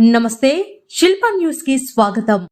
నమస్తే శిల్ప న్యూస్కి స్వాగతం.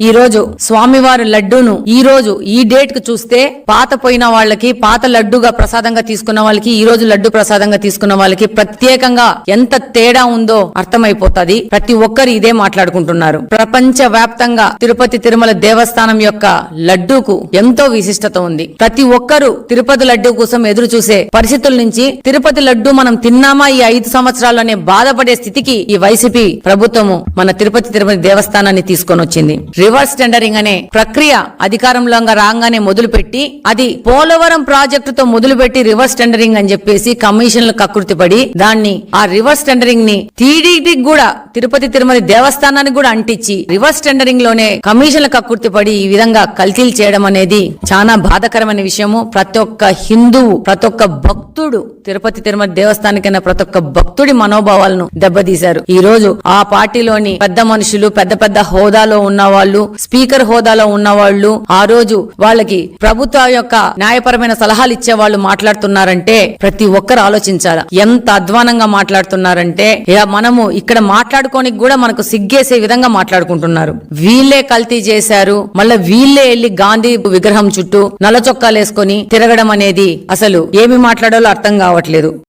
ఈ రోజు స్వామివారి లడ్డూను ఈ రోజు ఈ డేట్కు చూస్తే పాత పోయిన వాళ్ళకి పాత లడ్డుగా ప్రసాదంగా తీసుకున్న వాళ్ళకి ఈ రోజు లడ్డు ప్రసాదంగా తీసుకున్న వాళ్ళకి ప్రత్యేకంగా ఎంత తేడా ఉందో అర్థమైపోతుంది. ప్రతి ఒక్కరు ఇదే మాట్లాడుకుంటున్నారు. ప్రపంచ వ్యాప్తంగా తిరుపతి తిరుమల దేవస్థానం యొక్క లడ్డూకు ఎంతో విశిష్టత ఉంది. ప్రతి ఒక్కరూ తిరుపతి లడ్డు కోసం ఎదురు చూసే పరిస్థితుల నుంచి తిరుపతి లడ్డూ మనం తిన్నామా ఈ ఐదు సంవత్సరాల్లోనే బాధపడే స్థితికి ఈ వైసీపీ ప్రభుత్వము మన తిరుపతి తిరుమల దేవస్థానాన్ని తీసుకొని వచ్చింది రివర్స్ టెండరింగ్ అనే ప్రక్రియ అధికారంలో రాగానే మొదలుపెట్టి అది పోలవరం ప్రాజెక్టుతో మొదలుపెట్టి రివర్స్ టెండరింగ్ అని చెప్పేసి కమిషన్లు కకృతిపడి దాన్ని ఆ రివర్స్ టెండరింగ్ని టీడీటీకి కూడా తిరుపతి తిరుమల దేవస్థానానికి కూడా అంటించి రివర్స్ టెండరింగ్లోనే కమిషన్ల కకృతిపడి ఈ విధంగా కల్తీలు చేయడం అనేది చాలా బాధకరమైన విషయము. ప్రతి ఒక్క హిందువు ప్రతి ఒక్క భక్తుడు తిరుపతి తిరుమల దేవస్థానికైనా ప్రతి ఒక్క భక్తుడి మనోభావాలను దెబ్బతీశారు. ఈ రోజు ఆ పార్టీలోని పెద్ద మనుషులు పెద్ద పెద్ద హోదాలో ఉన్న వాళ్ళు స్పీకర్ హోదాలో ఉన్న వాళ్ళు ఆ రోజు వాళ్ళకి ప్రభుత్వ యొక్క న్యాయపరమైన సలహాలు ఇచ్చే వాళ్ళు మాట్లాడుతున్నారంటే ప్రతి ఒక్కరు ఆలోచించాలి. ఎంత అధ్వానంగా మాట్లాడుతున్నారంటే ఇక మనము ఇక్కడ మాట్లాడుకోనికి కూడా మనకు సిగ్గేసే విధంగా మాట్లాడుకుంటున్నారు. వీళ్ళే కల్తీ చేశారు మళ్ళీ వీళ్ళే వెళ్ళి గాంధీ విగ్రహం చుట్టూ నల్ల చొక్కాలు వేసుకొని తిరగడం అనేది అసలు ఏమి మాట్లాడాలో అర్థం కావట్లేదు.